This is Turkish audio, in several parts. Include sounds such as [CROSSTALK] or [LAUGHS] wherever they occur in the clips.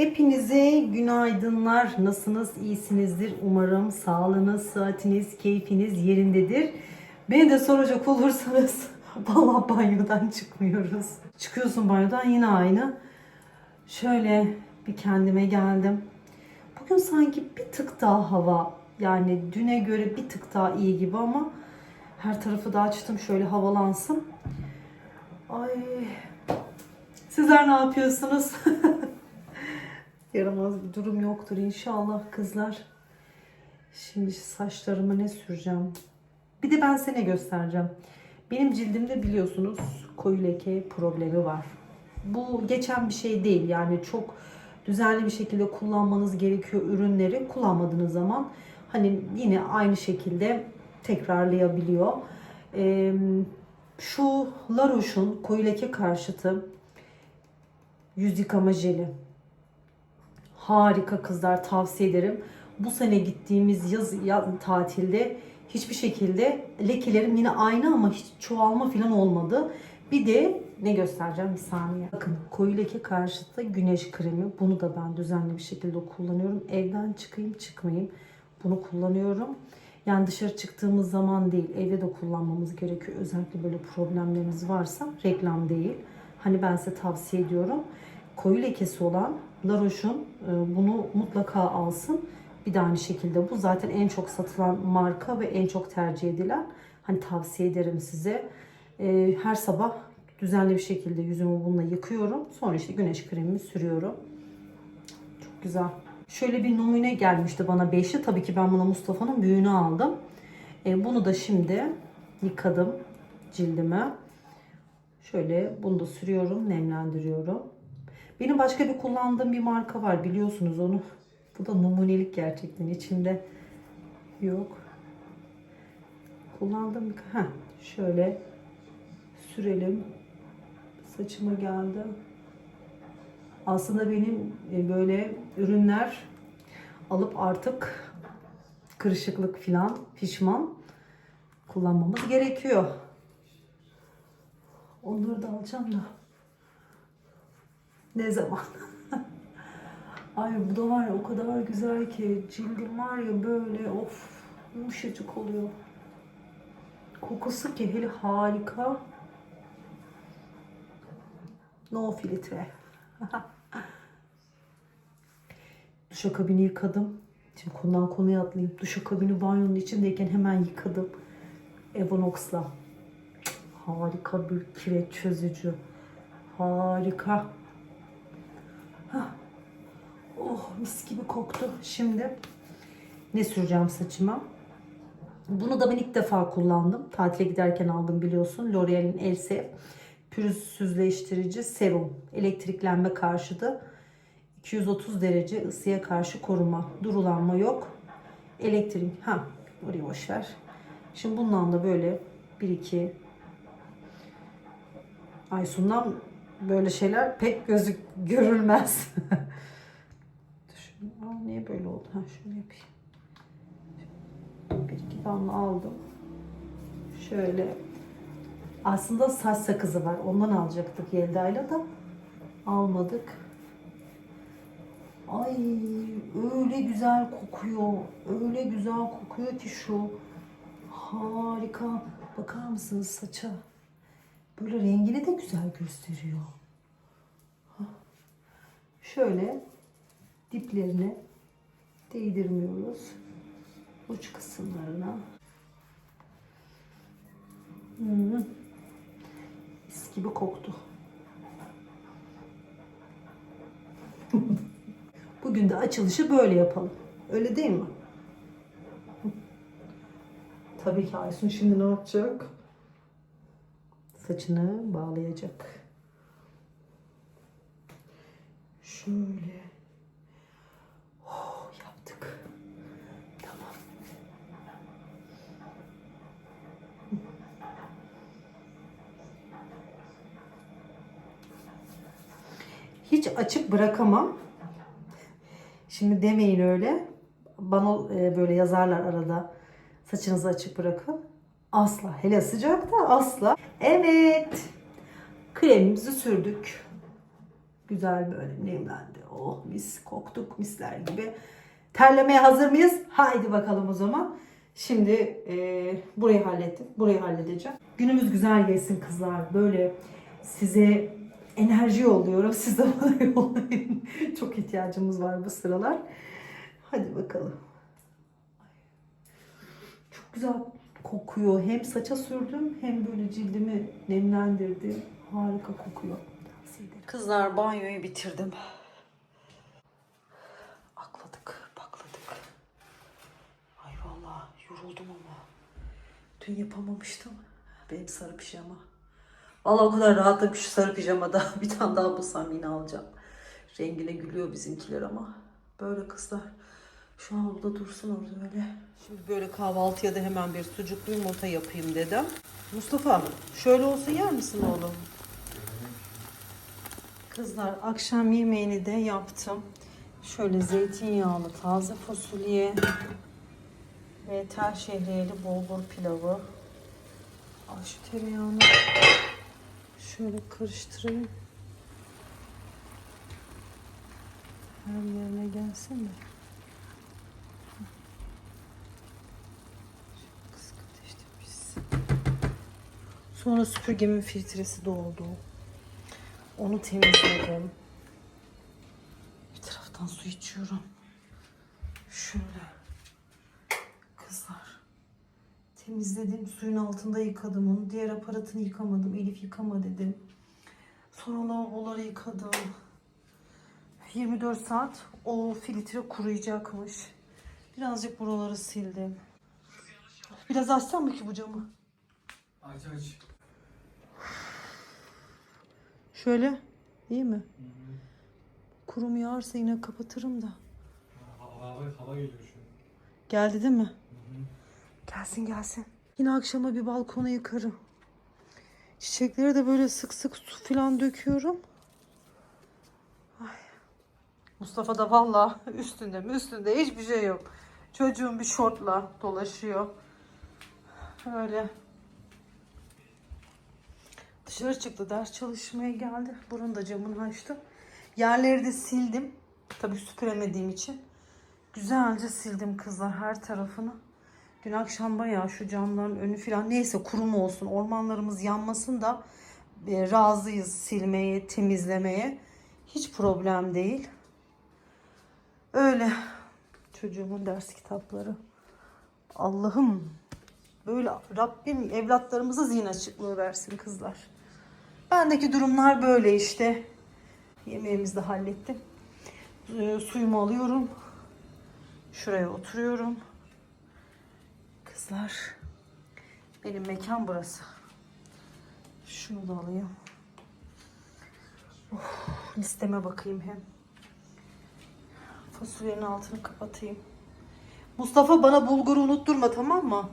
Hepinize günaydınlar. Nasılsınız? İyisinizdir. Umarım sağlığınız, sıhhatiniz, keyfiniz yerindedir. Beni de soracak olursanız [LAUGHS] valla banyodan çıkmıyoruz. Çıkıyorsun banyodan yine aynı. Şöyle bir kendime geldim. Bugün sanki bir tık daha hava yani düne göre bir tık daha iyi gibi ama her tarafı da açtım şöyle havalansın. Ay Sizler ne yapıyorsunuz? [LAUGHS] Yaramaz bir durum yoktur inşallah kızlar. Şimdi saçlarıma ne süreceğim? Bir de ben size ne göstereceğim. Benim cildimde biliyorsunuz koyu leke problemi var. Bu geçen bir şey değil. Yani çok düzenli bir şekilde kullanmanız gerekiyor ürünleri. Kullanmadığınız zaman hani yine aynı şekilde tekrarlayabiliyor. Ee, şu La Roche'un koyu leke karşıtı yüz yıkama jeli. Harika kızlar tavsiye ederim. Bu sene gittiğimiz yaz, yaz tatilde hiçbir şekilde lekelerim yine aynı ama hiç çoğalma falan olmadı. Bir de ne göstereceğim bir saniye. Bakın koyu leke karşıtı güneş kremi. Bunu da ben düzenli bir şekilde kullanıyorum. Evden çıkayım çıkmayayım. Bunu kullanıyorum. Yani dışarı çıktığımız zaman değil, evde de kullanmamız gerekiyor. Özellikle böyle problemleriniz varsa reklam değil. Hani ben size tavsiye ediyorum. Koyu lekesi olan La e, bunu mutlaka alsın. Bir de aynı şekilde bu zaten en çok satılan marka ve en çok tercih edilen. Hani tavsiye ederim size. E, Her sabah düzenli bir şekilde yüzümü bununla yıkıyorum. Sonra işte güneş kremimi sürüyorum. Çok güzel. Şöyle bir numune gelmişti bana beşli. Tabii ki ben buna Mustafa'nın büyüğünü aldım. E, bunu da şimdi yıkadım cildime. Şöyle bunu da sürüyorum, nemlendiriyorum. Benim başka bir kullandığım bir marka var biliyorsunuz onu. Bu da numunelik gerçekten içinde yok. Kullandığım. Heh, şöyle sürelim. Saçıma geldi. Aslında benim e, böyle ürünler alıp artık kırışıklık filan pişman kullanmamız gerekiyor. Onları da alacağım da. Ne zaman? [LAUGHS] Ay bu da var ya o kadar güzel ki cildim var ya böyle of yumuşacık oluyor. Kokusu ki hele harika. No filtre. [LAUGHS] Duşakabini yıkadım. Şimdi konudan konuya atlayayım. Duşakabini banyonun içindeyken hemen yıkadım. Evonox'la. Harika bir kireç çözücü. Harika. Hah. Oh mis gibi koktu. Şimdi ne süreceğim saçıma? Bunu da ben ilk defa kullandım. Tatile giderken aldım biliyorsun. L'Oreal'in Else pürüzsüzleştirici serum. Elektriklenme karşıtı. 230 derece ısıya karşı koruma. Durulanma yok. Elektrik. Ha orayı boş ver. Şimdi bundan da böyle 1-2 Aysun'dan böyle şeyler pek gözük görülmez. [LAUGHS] Düşün, Aa, niye böyle oldu? Ha şunu yapayım. Bir iki damla aldım. Şöyle. Aslında saç sakızı var. Ondan alacaktık Yelda'yla da. Almadık. Ay öyle güzel kokuyor. Öyle güzel kokuyor ki şu. Harika. Bakar mısınız saça? Böyle rengini de güzel gösteriyor. Şöyle diplerine değdirmiyoruz. Uç kısımlarına. Hmm. Mis gibi koktu. [LAUGHS] Bugün de açılışı böyle yapalım. Öyle değil mi? Tabii ki Aysun şimdi ne yapacak? Saçını bağlayacak. Şöyle. Oh, yaptık. Tamam. Hiç açık bırakamam. Şimdi demeyin öyle. Bana e, böyle yazarlar arada. Saçınızı açık bırakın. Asla. Hele sıcakta asla. Evet. Kremimizi sürdük. Güzel böyle nemlendi. Oh mis koktuk misler gibi. Terlemeye hazır mıyız? Haydi bakalım o zaman. Şimdi e, burayı hallettim. Burayı halledeceğim. Günümüz güzel geçsin kızlar. Böyle size enerji yolluyorum. [LAUGHS] Siz de bana yollayın. Çok ihtiyacımız var bu sıralar. Hadi bakalım. Çok güzel kokuyor. Hem saça sürdüm hem böyle cildimi nemlendirdi. Harika kokuyor. Kızlar banyoyu bitirdim. Akladık, bakladık. Ay vallahi yoruldum ama. Dün yapamamıştım. Benim sarı pijama. Vallahi o kadar rahatım ki şu sarı pijamada [LAUGHS] bir tane daha bulsam yine alacağım. Rengine gülüyor bizimkiler ama. Böyle kızlar. Şu burada dursun orada öyle. Şimdi böyle kahvaltıya da hemen bir sucuklu yumurta yapayım dedim. Mustafa şöyle olsa yer misin oğlum? Kızlar akşam yemeğini de yaptım. Şöyle zeytinyağlı taze fasulye ve tel şehriyeli bulgur pilavı. Al şu tereyağını şöyle karıştırayım. Her yerine gelsin de. Sonra süpürgemin filtresi doldu. Onu temizledim. Bir taraftan su içiyorum. Şöyle. Kızlar. Temizledim. Suyun altında yıkadım onu. Diğer aparatını yıkamadım. Elif yıkama dedim. Sonra lavaboları yıkadım. 24 saat o filtre kuruyacakmış. Birazcık buraları sildim. Biraz açsam mı ki bu camı? Aç aç. Şöyle. iyi mi? Kurum yağarsa yine kapatırım da. Hava, hava, hava geliyor şu an. Geldi değil mi? Gelsin gelsin. Yine akşama bir balkona yıkarım. Çiçeklere de böyle sık sık su falan döküyorum. Ay. Mustafa da valla üstünde mi üstünde hiçbir şey yok. Çocuğum bir şortla dolaşıyor. Öyle. Dışarı çıktı ders çalışmaya geldi. Buranın da camını açtım. Yerleri de sildim. Tabii süpüremediğim için. Güzelce sildim kızlar her tarafını. Dün akşam bayağı şu camların önü falan neyse kurum olsun ormanlarımız yanmasın da e, razıyız silmeye temizlemeye. Hiç problem değil. Öyle. Çocuğumun ders kitapları. Allah'ım böyle Rabbim evlatlarımıza zihin açıklığı versin kızlar. Bendeki durumlar böyle işte. Yemeğimizi de hallettim. Ee, suyumu alıyorum. Şuraya oturuyorum. Kızlar. Benim mekan burası. Şunu da alayım. Oh, listeme bakayım hem. Fasulyenin altını kapatayım. Mustafa bana bulguru unutturma tamam mı?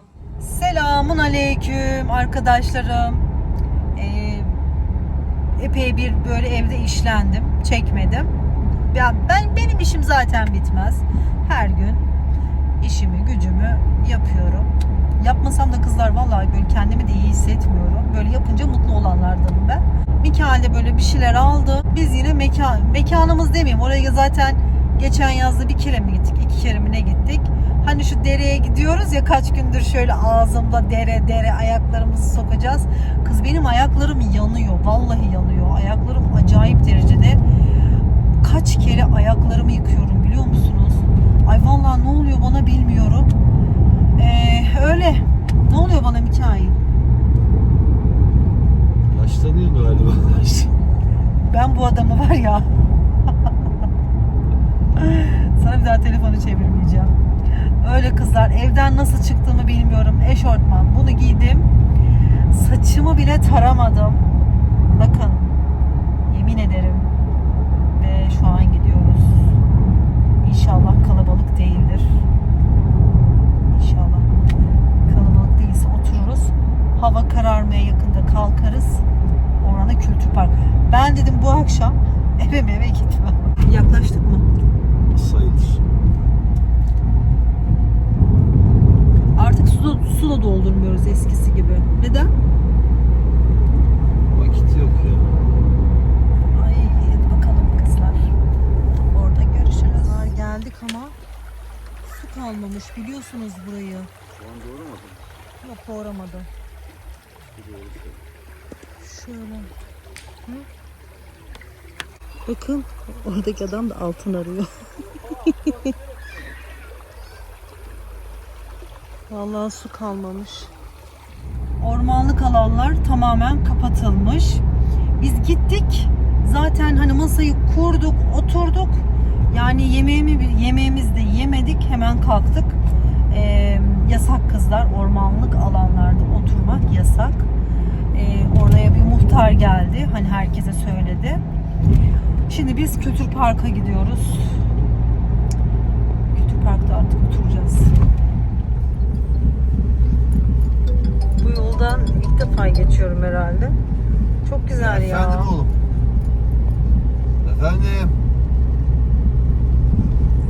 Selamun aleyküm arkadaşlarım. Epey bir böyle evde işlendim. Çekmedim. Ya ben benim işim zaten bitmez. Her gün işimi, gücümü yapıyorum. Yapmasam da kızlar vallahi böyle kendimi de iyi hissetmiyorum. Böyle yapınca mutlu olanlardanım ben. Mikael de böyle bir şeyler aldı. Biz yine mekan, mekanımız demeyeyim. Oraya zaten geçen yazda bir kere mi gittik, iki kere mi ne gittik. Hani şu dereye gidiyoruz ya kaç gündür şöyle ağzımda dere dere ayaklarımızı sokacağız. Kız benim ayaklarım yanıyor. Vallahi yanıyor. Ayaklarım acayip derecede. Kaç kere ayaklarımı yıkıyorum biliyor musunuz? Ay vallahi ne oluyor bana bilmiyorum. Ee, öyle. Ne oluyor bana Mikail? Yaşlanıyor galiba. [LAUGHS] Ben bu adamı var ya. [LAUGHS] Sana bir daha telefonu çevirmeyeceğim. Öyle kızlar evden nasıl çıktığımı bilmiyorum. Eşortman bunu giydim. Saçımı bile taramadım. Bakın. Yemin ederim. Ve şu an gidiyoruz. İnşallah kalabalık değildir. İnşallah kalabalık değilse otururuz. Hava kararmaya yakında kalkarız. Orana Kültür Park. Ben dedim bu akşam eve eve gitmem. Yaklaştık mı? Sayılır. sula doldurmuyoruz eskisi gibi. Neden? Vakit yok ya. Ay bakalım kızlar. Orada görüşürüz. Kızlar geldik ama su kalmamış biliyorsunuz burayı. Şu an doğramadı. Yok doğramadı. Şöyle. Hı? Bakın oradaki adam da altın arıyor. [LAUGHS] Vallahi su kalmamış. Ormanlık alanlar tamamen kapatılmış. Biz gittik. Zaten hani masayı kurduk, oturduk. Yani yemeğimi yemeğimizi de yemedik. Hemen kalktık. Ee, yasak kızlar ormanlık alanlarda oturmak yasak. Ee, oraya bir muhtar geldi. Hani herkese söyledi. Şimdi biz Kültür Park'a gidiyoruz. Kültür Park'ta artık oturacağız. Bu yoldan ilk defa geçiyorum herhalde. Çok güzel ya. Efendim oğlum. Efendim.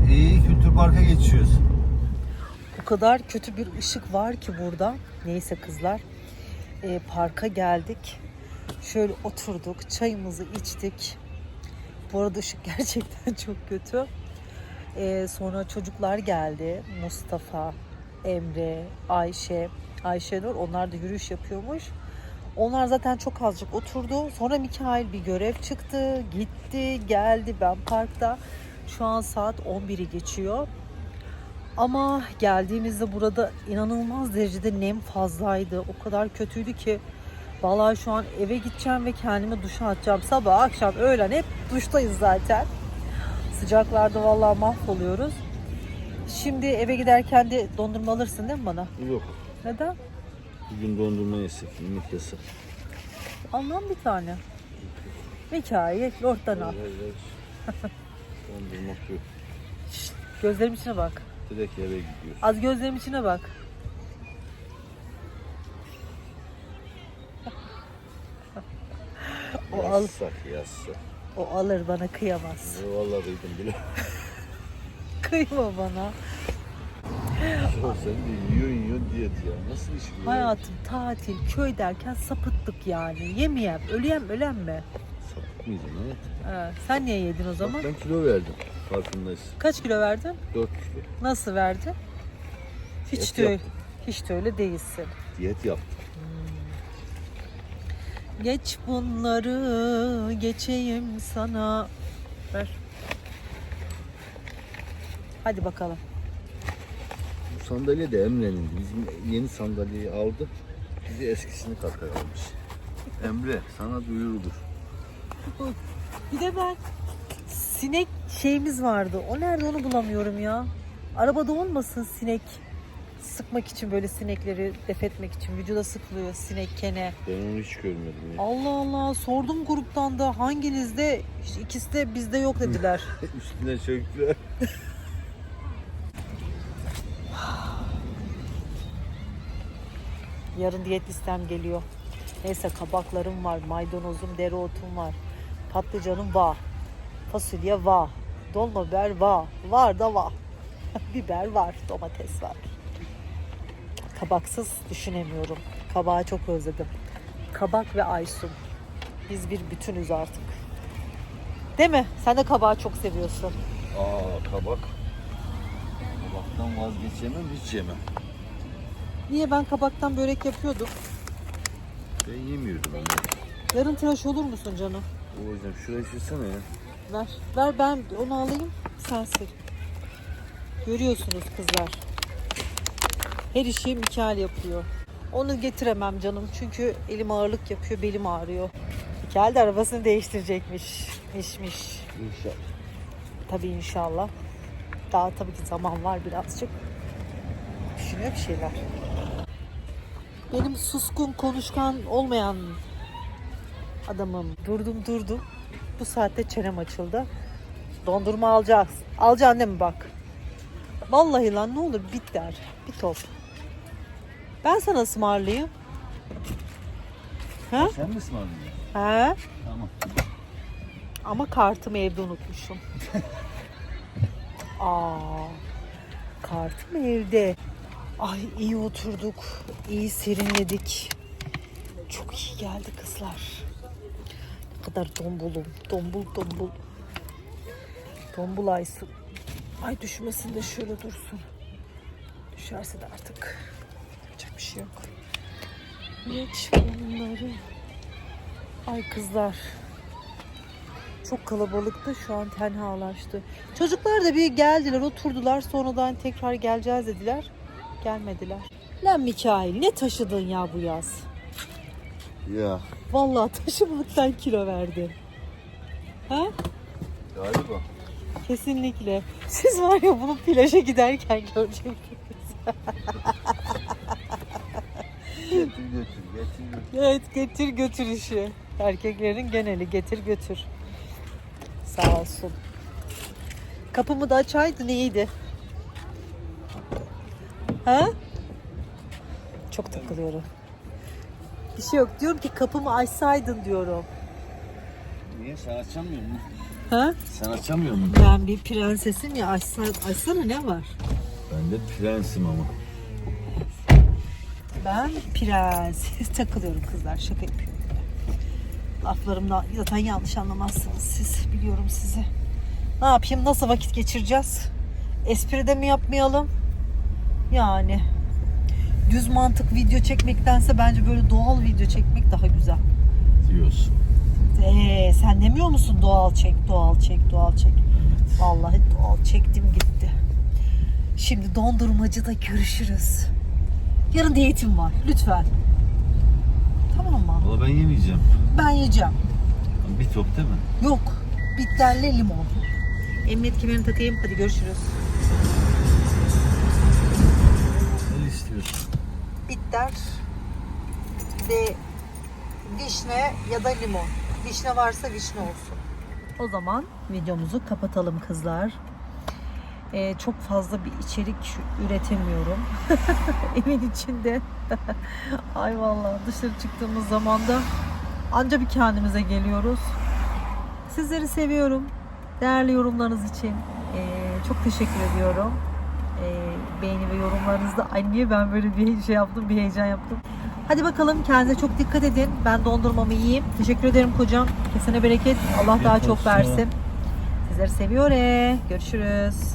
İyi Kültür Park'a geçiyoruz. O kadar kötü bir ışık var ki burada. Neyse kızlar. Ee, parka geldik. Şöyle oturduk. Çayımızı içtik. Bu arada ışık [LAUGHS] gerçekten çok kötü. Ee, sonra çocuklar geldi. Mustafa, Emre, Ayşe, Ayşenur. Onlar da yürüyüş yapıyormuş. Onlar zaten çok azıcık oturdu. Sonra Mikail bir görev çıktı. Gitti, geldi. Ben parkta. Şu an saat 11'i geçiyor. Ama geldiğimizde burada inanılmaz derecede nem fazlaydı. O kadar kötüydü ki vallahi şu an eve gideceğim ve kendime duşa atacağım. Sabah, akşam, öğlen hep duştayız zaten. Sıcaklarda vallahi mahvoluyoruz. Şimdi eve giderken de dondurma alırsın değil mi bana? Yok. Neden? Bugün dondurma yesek. Yemek yasak. Almam bir tane. Mikail, Lord'dan al. [LAUGHS] Dondurma yok. Gözlerim içine bak. Direkt eve gidiyoruz. Az gözlerim içine bak. [LAUGHS] o, al, yasak. o alır bana kıyamaz. Vallahi duydum bile. [LAUGHS] Kıyma bana. Ya sen de yiyor yiyor diyet ya. Nasıl iş bu? ya? Hayatım tatil, köy derken sapıttık yani. Yemeyem, öleyem, ölen mi? Sapıtmayacağım evet. Ha, sen niye yedin o Bak zaman? ben kilo verdim. Farkındayız. Kaç kilo verdin? 4 kilo. Nasıl verdin? Hiç Diyet de öyle, yaptım. hiç de öyle değilsin. Diyet yaptım. Geç bunları geçeyim sana. Ver. Hadi bakalım. Sandalye de Emre'nin. Bizim yeni sandalyeyi aldı. Bizi eskisini katlar almış. Emre sana duyurulur. [LAUGHS] Bir de ben sinek şeyimiz vardı. O nerede onu bulamıyorum ya. Arabada olmasın sinek sıkmak için böyle sinekleri def etmek için vücuda sıkılıyor sinek kene. Ben onu hiç görmedim ya. Allah Allah sordum gruptan da hanginizde İşte ikisi de bizde yok dediler. [LAUGHS] Üstüne çöktüler. [LAUGHS] Yarın diyet listem geliyor. Neyse kabaklarım var, maydanozum, dereotum var. Patlıcanım var. Fasulye var. Dolma biber var. Var da var. [LAUGHS] Biber var, domates var. Kabaksız düşünemiyorum. Kabağı çok özledim. Kabak ve Aysun. Biz bir bütünüz artık. Değil mi? Sen de kabağı çok seviyorsun. Aa kabak. Kabaktan vazgeçemem hiç yemem. Niye ben kabaktan börek yapıyordum? Ben yemiyordum onu. Yarın tıraş olur musun canım? O yüzden şurayı silsene ya. Ver. Ver ben onu alayım. Sen sil. Görüyorsunuz kızlar. Her işi Mikael yapıyor. Onu getiremem canım. Çünkü elim ağırlık yapıyor. Belim ağrıyor. Mikael de arabasını değiştirecekmiş. Mişmiş. İnşallah. Tabii inşallah. Daha tabii ki zaman var birazcık. Düşünüyor bir şeyler. Benim suskun, konuşkan olmayan adamım. Durdum durdum. Bu saatte çenem açıldı. Dondurma alacağız. Alacaksın değil mi bak? Vallahi lan ne olur bit der. Bir top. Ben sana ısmarlayayım. Ha? Sen mi ısmarladın? Ha? Tamam. Ama kartımı evde unutmuşum. [LAUGHS] Aa, kartım evde. Ay iyi oturduk, iyi serinledik. Çok iyi geldi kızlar. Ne kadar dombulum, dombul dombul. Dombul Aysun. Ay düşmesin de şöyle dursun. Düşerse de artık yapacak bir şey yok. Geç bunları. Ay kızlar. Çok kalabalıktı şu an tenhalaştı. Çocuklar da bir geldiler oturdular sonradan tekrar geleceğiz dediler. Gelmediler. Lan Mikail ne taşıdın ya bu yaz? Ya Vallahi taşımaktan kilo verdi. Ha? galiba. Kesinlikle. Siz var ya bunu plaja giderken göreceksiniz. Getir götür getir götür. Evet getir götür işi. Erkeklerin geneli getir götür. Sağ olsun. Kapımı da açaydın iyiydi. Ha? Çok takılıyorum. Bir şey yok. Diyorum ki kapımı açsaydın diyorum. Niye sen açamıyor musun? Ha? Sen açamıyor musun? Ben bir prensesim ya açsa, açsana ne var? Ben de prensim ama. Ben prens. Takılıyorum kızlar şaka yapıyorum. Laflarımda zaten yanlış anlamazsınız siz. Biliyorum sizi. Ne yapayım? Nasıl vakit geçireceğiz? Espri de mi yapmayalım? Yani düz mantık video çekmektense bence böyle doğal video çekmek daha güzel. Diyorsun. Ee, sen demiyor musun doğal çek, doğal çek, doğal çek. Vallahi doğal çektim gitti. Şimdi dondurmacıda görüşürüz. Yarın diyetim var. Lütfen. Tamam mı? Valla ben yemeyeceğim. Ben yiyeceğim. Bir top değil mi? Yok. Bitterli limon. Emniyet kemerini takayım. Hadi görüşürüz. Bitter ve vişne ya da limon. Vişne varsa vişne olsun. O zaman videomuzu kapatalım kızlar. Ee, çok fazla bir içerik üretemiyorum. [LAUGHS] Evin içinde. [LAUGHS] Ay vallahi dışarı çıktığımız zaman da anca bir kendimize geliyoruz. Sizleri seviyorum. Değerli yorumlarınız için ee, çok teşekkür ediyorum. Ee, beğeni ve yorumlarınızda ay niye ben böyle bir şey yaptım, bir heyecan yaptım. Hadi bakalım kendinize çok dikkat edin. Ben dondurmamı yiyeyim. Teşekkür ederim kocam. Kesene bereket. Allah daha çok versin. Sizleri seviyorum. Görüşürüz.